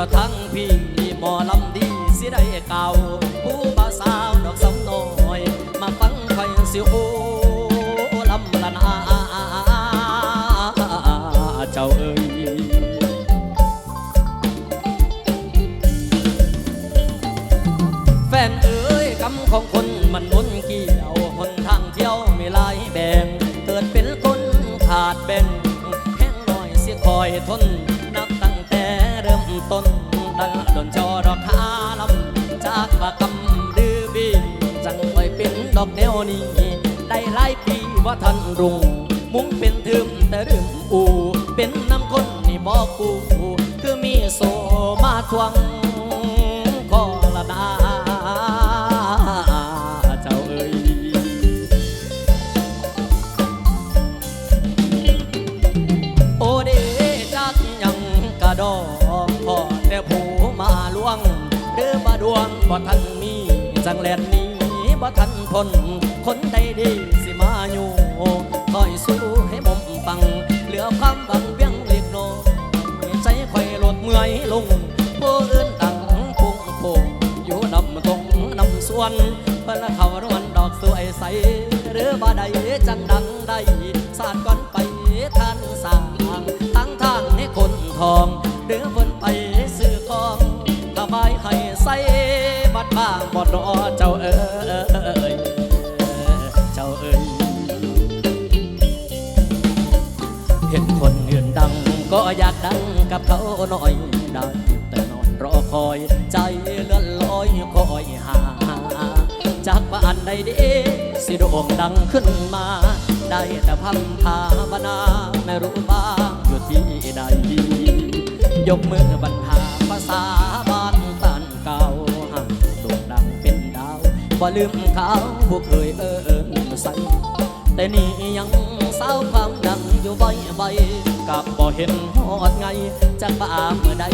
จ้าทั้งพี่หมอลำดีสิได้เก่าผู้บ่าวสาวดอกสำน้อย มาฟังคอยสิโอลำละนาเจ้าเอ้ยแฟนเอ้ยคำของคนมันมนเกี่ยวหนทางเที่ยวไม่ลายแบ่ง เกิดเป็นคนขาดแบ่งแห้งหน่อยเสียคอยทน ต้นดังดนจอดอกคาลำจากปากคำดื้อบีจังไว้เป็นดอกแนวนี้ ได้หลายปีว่าทันรุ่ง มุ้งเป็นทึมแต่รึมอู เป็นน้ำคนนี่บอกกูคือมีโซมาทวงขอละนาเจ้าเอ้ยโอเดจักยังกระดอ บ่ทันมีจังแลนนี้บ่ทันทนคนใดดีสิมาอยู่คอยสู้ให้ผมฟัง เหลือความหวังเพียงเล็กน้อยใจคอยลดเมื่อยลงผู้อื่นดังพุ่งโผอยู่นำตรงนำส่วนเพิ่นเขานวลดอกสวยใส หรือบ่ใดจังดังใดสาดก่อนไปทานสร้างตั้งทางให้คนทอง หรือเพิ่นไปซื้อของถวายให้ใส่ บัดบ้างบ่รอเจ้าเอ้ยเจ้าเอ้ยเห็นคนอื่นดัง ก็อยากดังกับเขาหน่อยได้แต่นอนรอคอยใจเลื่อนลอยคอยหา จากบ้านใดเดสิโด่งดังขึ้นมา ได้แต่พังพาบนาไม่รู้บ้างอยู่ที่ใดยกมือบรร บ่ลืมเขาผู้เคยเอิ้นใส่แต่นี่ยังสาวความดังอยู่ใบใบกับบ่เห็นหอดไงจากบ้าเมื่อใด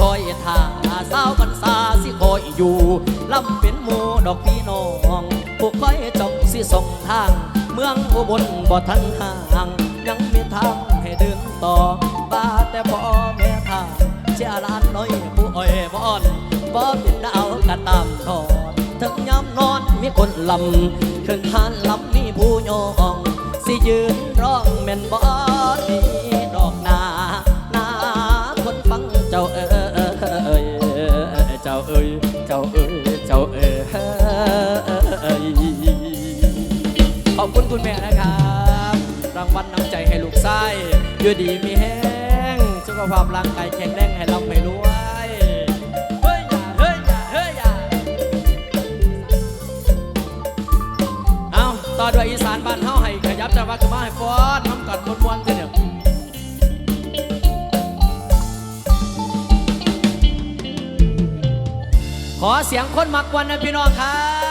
คอยท่าสาวพรรษาสิคอยอยู่ลำเป็นหมูดอกพี่น้องผู้คอยจ้องสิส่งทาง เมืองอุบลบ่ทันห่าง ยังมีทางให้เดินต่อบ้าแต่พ่อแม่ทางเชียร์ลานน้อยผู้อ้อยบอนบ่เป็นดาวกระตามทอดถึงยามนอนมีคนลำขึ้นหานลำมีผู้ยอง สิยืนร้องแม่นบ่ดี อบคุณคุณแม่นะครับ รางวัลน้ำใจให้ลูกไส้อยู่ดีมีแห้งสุขภาพร่างกายแข็งแรงให้เราไม่รวยเฮ้ยอย่าเฮ้ยอย่าเฮ้ยอย่าเอาต่อด้วยอีสานบ้านเฮาให้ขยับจังหวะขึ้นมาให้ฟ้อนน้ำกัดมวนๆกันเดี๋ยขอเสียงคนมักวันนะพี่น้องครับ